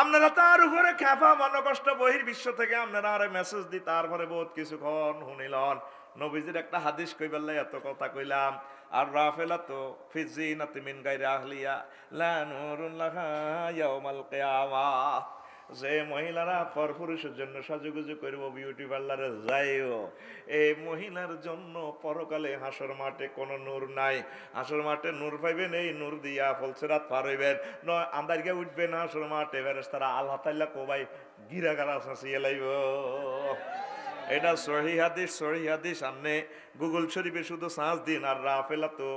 আপনারা তার উপরে খেপা মানকষ্ট বহির বিশ্ব থেকে আপনারা আরে মেসেজ দি, তারপরে বহুত কিছুক্ষণ শুনিলন। নবীজির একটা হাদিস কইবার এত কথা কইলাম, আর রাফেলা তো ফিজি না তিমিন গাইরে আহলিয়া, লা নুরুন লাহা ইয়াউমাল কিয়ামাহ যে মহিলারা পরপুরুষের জন্য সাজুগুজু করব বিউটি পার্লারে যাইও। এই মহিলার জন্য পরকালে হাসর মাঠে কোনো নূর নাই। হাসর মাঠে নূর পাইবেন, এই নূর দিয়া ফলসেরাত পার হইবেন। নয় আন্দারিকে উঠবেন হাসর মাঠে বেরেস তারা আল্লাহ তাল্লাহ কোবাই গিরা গারা শাসিয়ে লাইব। এটা সহি হাদিস সহি হাদিস, সামনে গুগল শরীফে শুধু সাঁচ দিন আর রাফেলা তো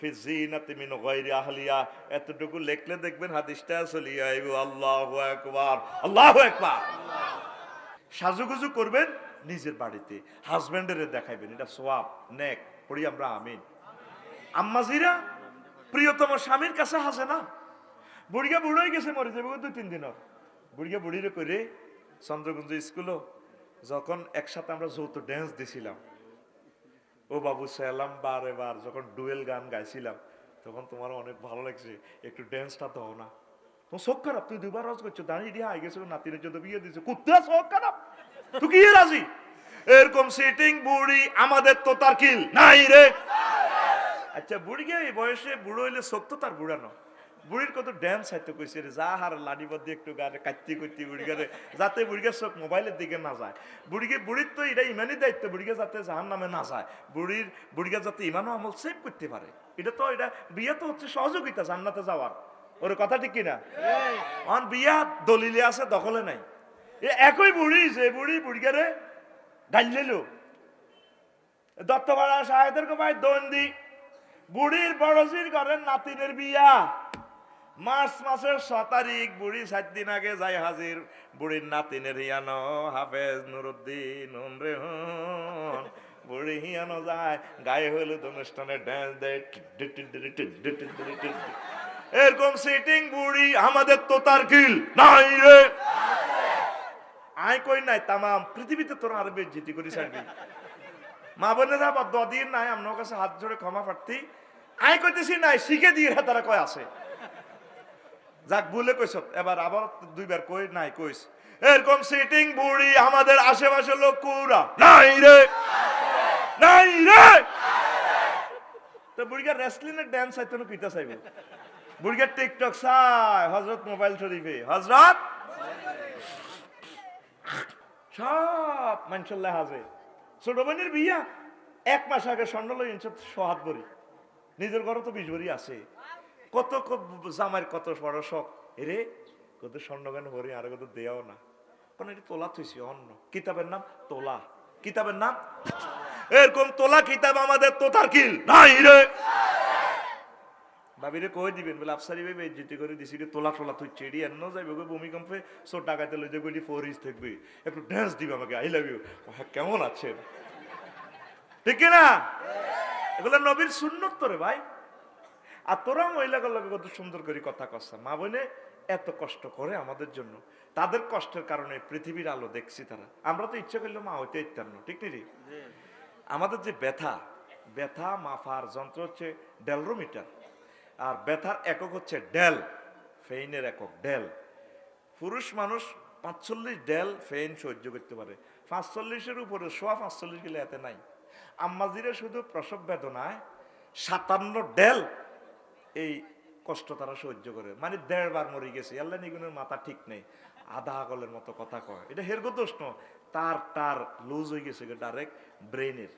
ফিজিনাতি মিন গায়রি আহলিয়া। এতটুকু লিখলে দেখবেন হাদিসটা চলিয়ে আইব। আল্লাহু আকবার। আল্লাহু আকবার। সাজুগুজু করবেন নিজের বাড়িতে। হাজবেন্ডের দেখাইবেন, এটা সোয়াব নেক, পড়ি আমরা আমিন। আম্মাজিরা, প্রিয়তম স্বামীর কাছে হাসে না। বুড়িয়া বুড়োই গেছে, মরে যাবে দুই, তিন দিন বুড়িয়া বুড়িরে করে চন্দ্রগুঞ্জ স্কুলও, যখন একসাথে আমরা যৌথ ড্যান্স দিছিলাম ও বাবু, সালাম বারে বার যখন ডুয়েল গান গাইছিলাম, তখন তোমার অনেক ভালো লাগছে। একটু ড্যান্সটা তো না। তোমার শোক খারাপ? তুই দুবার রাজ করছ। দাঁড়িয়ে দিয়ে আগে গেছো নাতিনের জন্য বিয়ে দিয়েছে। কুত্তা, শোক খারাপ? তুই কি রাজি? এরকম সিটিং বুড়ি, আমাদের তো তার কিল নাই রে। আচ্ছা বুড়ি গিয়ে বয়সে বুড়ো হইলে শোক তো তার বুড়ানো? বুড়ির কত ড্যান্স হাইতে কইছে রে যা হার লাডি বদি একটু গানে কাটতি করতি বুড়ি গানে যাতে বুড়িকে চোখ মোবাইলের দিকে না যায়। বুড়িকে বুড়ির তো এটা ইমানই দায়িত্ব বুড়িকে যাতে জাহান নামে না যায়। বুড়ির বুড়িকে যাতে ইমানও আমল সেভ করতে পারে। এটা তো এটা বিয়ে তো হচ্ছে সহযোগিতা জান্নাতে যাওয়ার। ওর কথা ঠিক কিনা? অন বিয়া দলিলে আছে দখলে নাই। এ একই বুড়ি যে বুড়ি বুড়িকে ডাইল দত্তপাড়া সাহেদের কমায় দন্দি বুড়ির বড়জির ঘরের নাতিনের বিয়া। মার্চ মাসের ছ তারিখ, বুড়ি সাত দিন আগে যাই হাজির। বুড়ির নাতিনের হিয়ানো হাফেজ নুরুদ্দিন রে বুড়ি হিয়ানো যায়, গায়ে হলুদ অনুষ্ঠানে ড্যান্স দেয় এরকম সিটিং বুড়ি আমাদের তো তার কিল নাই রে। আই কই নাই, তামাম। পৃথিবীতে তোর আরও বেজ্জিতি করি ছাড়বি মা বোনেরা বা দদির নাই আমার কাছে হাত জোড়ে ক্ষমা প্রার্থী। আই কইতেছি নাই, শিখে দিয়ে তারা কয় আছে। যাক বলে কইস, এবার আবার দুইবার কই, নাই কইস। এরকম সিটিং বুড়ি আমাদের আশেপাশে লোক কুরা। নাই রে! নাই রে! তো বুড়িকে রেসলিনের ড্যান্স আইতো না কিতা চাইবে। বুড়িকে টিকটক চাই, হজরত মোবাইল শরীফে। হজরত? সব মানুষের হাজে। ছোট বোনের বিয়া, এক মাস আগে স্বর্ণ লই ইনছে সহাত বড়ি নিজের ঘরে তো বিশ বড়ি আছে। কত জামাইয়ের কত বড় শখ। এরে, কত স্বর্ণ কেন ভরি আর কত দেয়াও না। কারণ এটি তোলা থইছি, অন্য। কিতাবের নাম তোলা। কিতাবের নাম? এরকম তোলা কিতাব আমাদের তোতার কিল নাই রে। ভাবিরে কই দিবেন? বলে আফসারি ভাই, বেজ্জিতি করে দিছি রে, তোলা টোলা তুই চেড়ি এন্ন যাইবে গো ভূমিকম্পে সো টাকাতে লই যাবে ফোর ইঞ্চ থাকবে। একটু ড্যান্স দিবে আমাকে আই লাভ ইউ কেমন আছেন? ঠিক না এগুলো নবীর সুন্নত রে ভাই। আর তোরা মহিলাগুলোর লগে কত সুন্দর করে কথা কষ্ট মা বোনে এত কষ্ট করে আমাদের জন্য। তাদের কষ্টের কারণে পৃথিবীর আলো দেখছি তারা। আমরা তো ইচ্ছা করলে মা হইতে ইত্যান্ন ঠিক নেই আমাদের যে ব্যথা ব্যথা মাফার যন্ত্র হচ্ছে ডেলরোমিটার। আর ব্যথার একক হচ্ছে ডেল ফেইনের একক ডেল। পুরুষ মানুষ পাঁচচল্লিশ ডেল ফেইন সহ্য করতে পারে। পাঁচচল্লিশের উপরে সোয়া পাঁচচল্লিশ গেলে এতে নাই। আম্মাজিরা শুধু প্রসব বেদনায় সাতান্ন ডেল এই কষ্ট তারা সহ্য করে। মানে দেড়বার মরে গেছে। আল্লাহ নিগুনের মাথা ঠিক নেই। আধা আগলের মতো কথা কয়। এটা হেরগো দোষ ন তার তার লুজ হয়ে গেছে ডাইরেক্ট ব্রেনের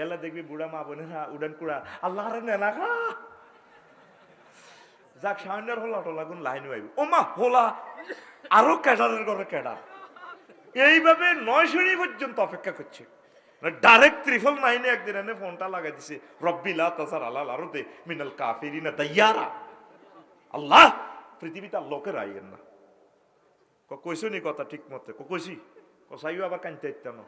এলা দেখবি বুড়া মা বোনেরা উডান কুড়া, আল্লাহ রে নেনা খা যাক সামনের হোলা টোলা কোন লাইন আইব ও মা, হোলা! আরও ক্যাডারের ঘরে ক্যাডার। এইভাবে নয় শ্রেণি পর্যন্ত অপেক্ষা করছে। ডাইরেক্ট ত্রিফল নাইনে একদিন এনে ফোনটা লাগাই দিছে রব্বিলা তাসার আলাল আরতে মিনাল কাফিরিনা দাইয়ারা আল্লাহ, পৃথিবীতে লোকের আইয়েন না। কইছো নি কথা ঠিক মতে? ক- কইছি। কসাইও আবার কানতে ইত্যানো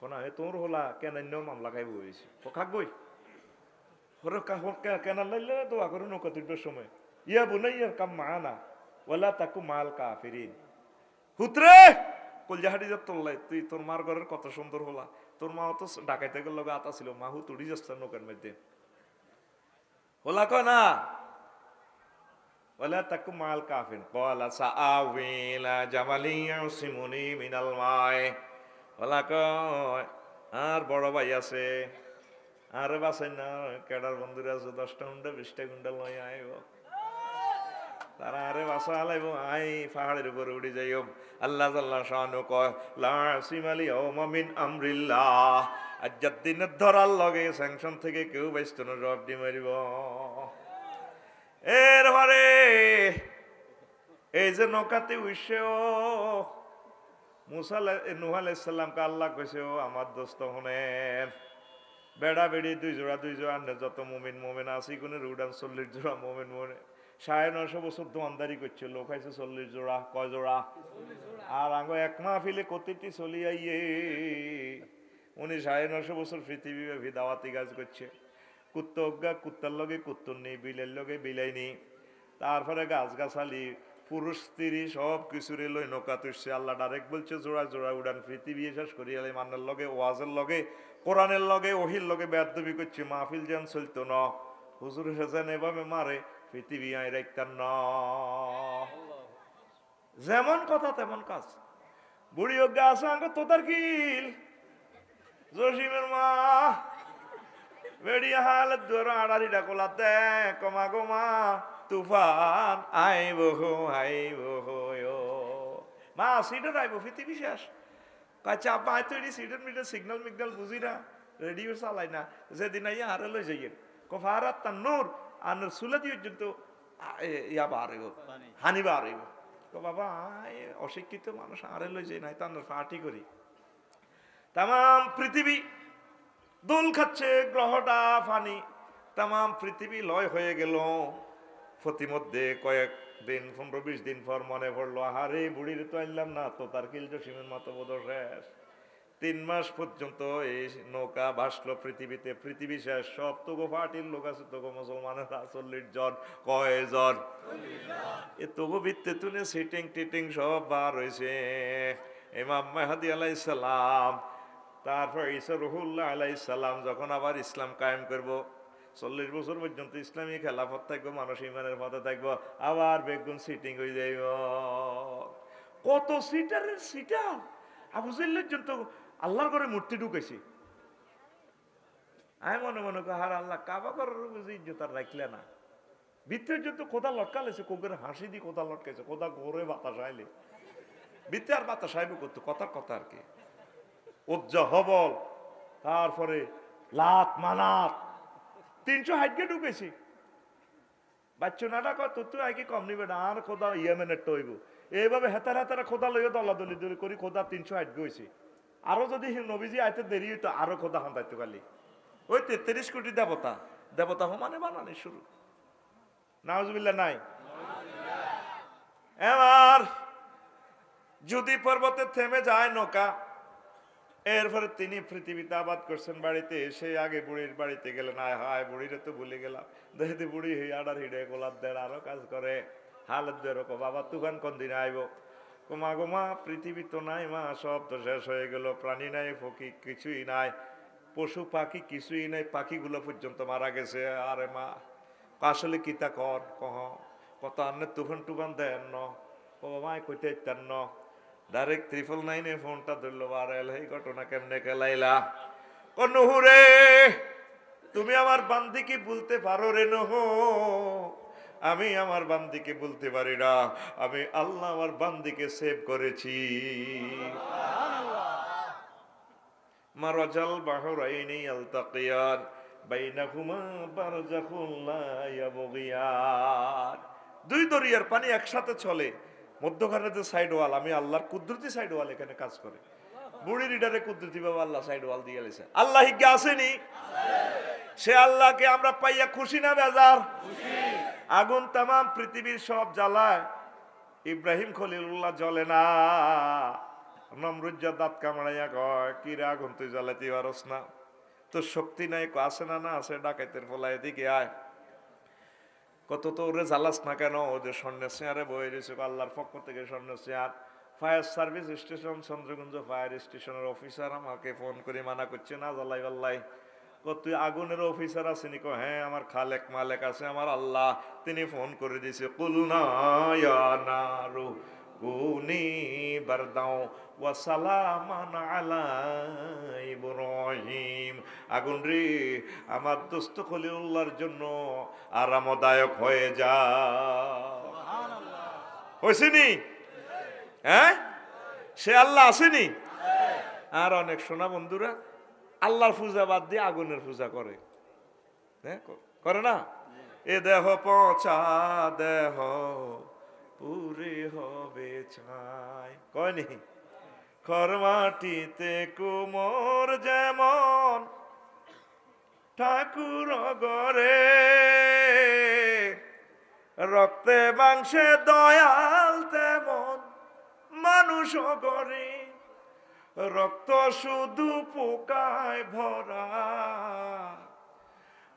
কোনা এ তোর হোলা কেন মামলা খাইব হয়েছে ও খাকবই ওরে কেন লাইলে দোয়া করে নৌকা তুলবার সময়। ইয়া বুনাই ইয়া কাম মানা ওলা তাকু মাল কাফিরিন। হুতরে! কলজাহাটি যা তোল্লাই তুই তোর মার ঘরের কত সুন্দর হলা তোর মা তো ডাকাইতে গেল লগে আতা ছিল মা হু তুড়ি যাচ্ছে নৌকার মধ্যে হলা কয় না ولا تكن مع الكافرين قال سآوي إلى جبل يعصمني من الماء ওলা কয় আর বড় ভাই আছে আর বাসেন না কেডার বন্ধুরা আছে দশটা গুন্ডা বিশটা গুন্ডা লই আইব তারা আরে বাসা আলাইব আই পাহাড়ের উপরে উড়ে যাইব আল্লাহ আল্লাহ শাহানু কয় লা সিমালি ইয়াউমা মিন আমরিল্লাহ আজ দিনের ধরার লগে স্যাংশন থেকে কেউ বাইস্ত না দি মারিব এরপরে এই যে নৌকাতে উইসেও মুসা নুহ আলাইসাল্লামকে আল্লাহ কইছে ও আমার দোস্ত শুনেন বেড়া বেড়ি দুই জোড়া দুই জোড়া যত মুমিন মুমিন আছে কোনে রুডান চল্লিশ জোড়া মুমিন মুমিন সাড়ে নশো বছর দোয়ানদারি করছে, লোক আছে চল্লিশ জোড়া, কয় জোড়া? আর আঙ্গ এক মাহফিলে কতিটি চলি আইয়ে উনি সাড়ে নশো বছর পৃথিবী ব্যাপী দাওয়াতি কাজ করছে। কুত্ত অজ্ঞা, কুত্তার লগে কুত্তর নেই, বিলের লগে বিলাই নেই। তারপরে গাছ গাছালি পুরুষ, স্ত্রী, সব কিছুরে লই নৌকা তুসছে আল্লাহ ডাইরেক্ট বলছে, জোড়া জোড়া উড়ান, পৃথিবী শেষ করি আলাই মান্নার লগে, ওয়াজের লগে, কোরআনের লগে, ওহির লগে বেদবি করছে। মাহফিল যেন চলতো ন। হুজুর হেসেন, এভাবে মারে পৃথিবী যেমন কথা তেমন কাজ। বুড়ি অজ্ঞা আছে আঙ্গ তোতার কিল। জসিমের মা কমা হো। মা পৃথিবী শেষ। সিগন্যাল মিগনাল না রেডিও চালাই না যেদিন আইয়া হারে লই যাইয়েন। কফারাত তার নূর আর সুলে দিয়ে কিন্তু ইয়া বাড়িব হানি বাড়িব তো বাবা অশিক্ষিত মানুষ আরে লই যাই নাই তার পার্টি করি তাম পৃথিবী দোল খাচ্ছে গ্রহটা ফানি তাম পৃথিবী লয় হয়ে গেল প্রতিমধ্যে কয়েক দিন পনেরো বিশ দিন পর মনে পড়ল আহারে বুড়ির তো আনলাম না তো তার কিল জসিমের মতো বোধ শেষ তিন মাস পর্যন্ত এই নৌকা ভাসলো পৃথিবীতে। পৃথিবী শেষ সব তোগো পার্টির লোক আছে তোগো মুসলমানেরা, চল্লিশ জন কয় জন এ তবু ভিত্তে তুলে সিটিং টিটিং সব বার হয়েছে ইমাম মেহাদি আলাইসালাম তারপর ঈসা রহুল্লাহ আলাইসাল্লাম যখন আবার ইসলাম কায়েম করব, চল্লিশ বছর পর্যন্ত ইসলামী খেলাফত থাকব, মানুষ ইমানের পথে থাকব, আবার বেগুন সিটিং হয়ে যাইব। কত সিটারের সিটার আবু জাল্লের জন্য তো আল্লাহর ঘরে মূর্তি ঢুকেছি। আমি মনে মনে করি হার আল্লাহ, কাবা করার রাখলে না। ভিতরে যত কোদা লটকালেছে কোকের হাসি দিয়ে কোদা লটকাইছে কোদা গোরে বাতাস আইলে। ভিতরে আর বাতাস আইবে করতো কথার কথা আর কি। উজ্জা হবল, তারপরে লাত মানাত তিনশো হাইটকে ঢুকেছি। বাচ্চু নাটা কয়, তোর তো আগে কম নিবে না, আর খোদা ইয়েমেনের টইব। এইভাবে হেতার হেতারা খোদা লইয়া দলাদলি দলি করি, খোদা তিনশো হাইট গেছি আরও যদি নবীজি আইতে দেরি হইতো, আরও খোদা হান্দাইতো কালি ওই তেত্রিশ কোটি দেবতা দেবতা সমানে বানানি শুরু। নাউজবিল্লা নাই? এবার যদি পর্বতে থেমে যায় নৌকা, এরপরে তিনি পৃথিবীতে আবাদ করছেন বাড়িতে, এসে আগে বুড়ির বাড়িতে গেলেন, আয় হায়, বুড়িরে তো ভুলে গেলাম। দেখতে বুড়ি হি আডার হিডে গোলাপ দেড় আরও কাজ করে। হালত দেরকম বাবা তুফান কোন দিনে আইব? কোমা গোমা, পৃথিবী তো নাই মা, সব তো শেষ হয়ে গেল, প্রাণী নাই, ফকি কিছুই নাই, পশু পাখি কিছুই নাই, পাখিগুলো পর্যন্ত মারা গেছে, আরে মা আসলে কিতা কর, কহ কত আন্নে তুফান টুফান দেন ন, ও বাবা কইতে ইত্যান ন ডাইরেক্ট ত্রিপল নাইনে ফোনটা ধরলো আর এল এই ঘটনা কেমনে কেলাইলা? ও নুহুরে তুমি আমার বান্দিকে বলতে পারো রে নহ। আমি আমার বান্দিকে বলতে পারি না। আমি আল্লাহ আমার বান্দিকে সেভ করেছি। মারাজাল বাহরাইনি আলতাকিয়ান, বাইনাহুমা বারজাখুন লা ইয়াবগিয়ান। দুই দরিয়ার পানি একসাথে চলে। মধ্যখানে যে সাইড ওয়াল আমি আল্লাহর কুদরতি সাইড ওয়াল এখানে কাজ করে। বুড়ি রিডারে কুদরতি বাবা আল্লাহ সাইড ওয়াল দিয়ে গেছে। আল্লাহ হিজ্ঞা আসেনি? সে আল্লাহকে আমরা পাইয়া খুশি না বেজার? আগুন তাম পৃথিবীর সব জ্বালায়। ইব্রাহিম খলিলুল্লাহ জ্বলে না। নমরুজ্জা দাঁত কামড়াইয়া কয়, কি রে আগুন, তুই জ্বালাতে পারস না? তোর শক্তি নাই আছে না না আছে? ডাকাইতের ফলা এদিকে আয়। কত তো ওরে জ্বালাস না কেন? ওদের স্বর্ণের চেয়ারে বয়ে রয়েছে আল্লাহর পক্ষ থেকে স্বর্ণের chair. Fire service station, Chandraganj fire স্টেশনের অফিসার আমাকে ফোন করে মানা করছে, না, জ্বালাই পাল্লাই তুই আগুনের অফিসার আছেনি কো হ্যাঁ আমার খালেক মালেক আছে আমার আল্লাহ তিনি ফোন করে দিয়েছে কুলনা ইয়া নারু কুনি বারদাও ওয়া সালামান আলা ইব্রাহিম। আগুন রে আমার দোস্ত খলিলুল্লাহর জন্য আরামদায়ক হয়ে যা। হয়েছেনি হ্যাঁ? সে আল্লাহ আসেনি আর অনেক সোনা বন্ধুরা আল্লাহর পূজা বাদ দিয়ে আগুনের পূজা করে। হ্যাঁ? করে না? এ দেহ পচা, দেহ পুরে হবে ছাই। কয়নি? খরমাটিতে কুমোর যেমন ঠাকুর গরে রক্তে মাংসে দয়াল তেমন মানুষ গরে রক্ত শুধু পোকায় ভরা।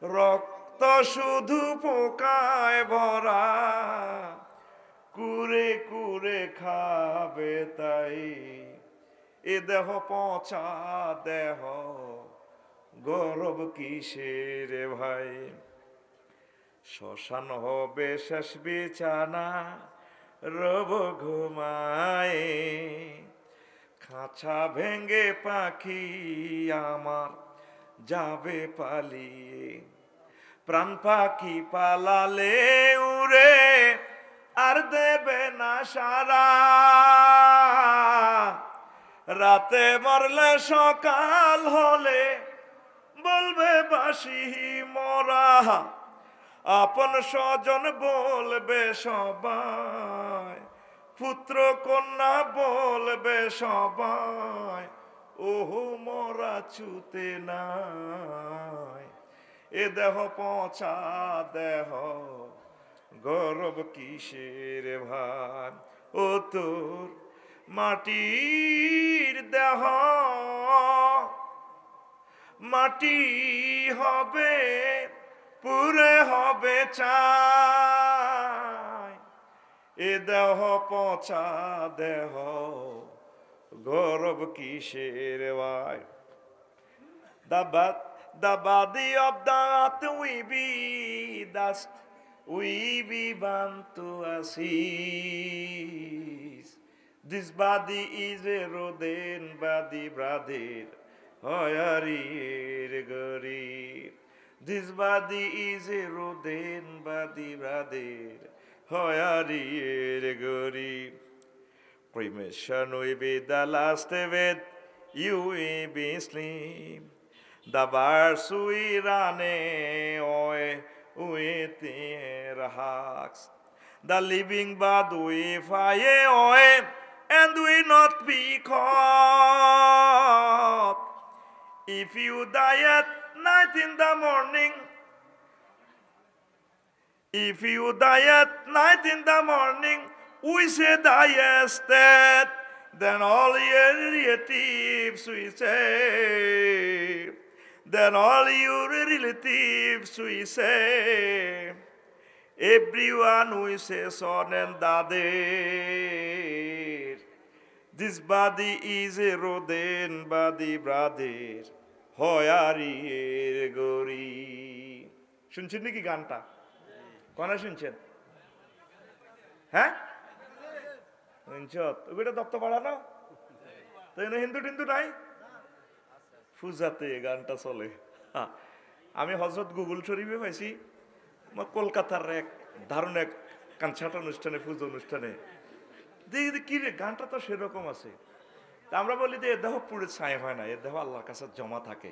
রক্ত শুধু পোকায় ভরা। কুরে কুরে খাবে তাই। এ দেহ পচা দেহ, গৌরব কিসের ভাই? শ্মশান হবে শেষ বিছানা, রব ঘুমায়। খাঁচা ভেঙ্গে পাখি আমার যাবে পালিয়ে। প্রাণ পাখি পালালে উড়ে, আর দেবে না সারা। রাতে মরলে সকাল হলে বলবে বাসি মরা। আপন স্বজন বলবে সবাই পুত্র কন্যা বলবে সবাই, ওহো, মরা চুতে নাই। এ দেহ পচা দেহ, গৌরব কিসের ভান? ও তোর মাটির দেহ, মাটি হবে, পুরে হবে চাই এ দেহ পচা দেহ, গৌরব কিসের বাদি অব দাঁত উইবি দাস্ত উইবি বান্ত আসি দিস বাদি ইজ রোদেন, বাদি ব্রাদের হয়ারিয়ের গরিব দিস বাদি ইজ রোদেন, বাদি ব্রাদের Hoyarir gori. Cremation will be the last event. You will be sleep. The birds will run away with their hawks. The living bird will fly away and will not be caught. If you die at night in the morning, if you die at night in the morning, we say diest dead. Then all your relatives we say. Then all your relatives we say. Everyone we say son and daughter. This body is a rodent body, brother. হয়ারিয়ের গরি শুনছেন নাকি গানটা কনা শুনছেন? হ্যাঁ? শুনছত? ওইটা দপ্ত পাড়ানো তো হিন্দু টিন্দু নাই? পূজাতে গানটা চলে। আমি হজরত গুগল শরীফে পাইছি। কলকাতার এক দারুণ এক কানসাট অনুষ্ঠানে, পুজো অনুষ্ঠানে। দেখি কি রে, গানটা তো সেরকম আছে। আমরা বলি যে এ দেহ পুড়ে ছাই হয় না, এ দেহ আল্লাহর কাছে জমা থাকে।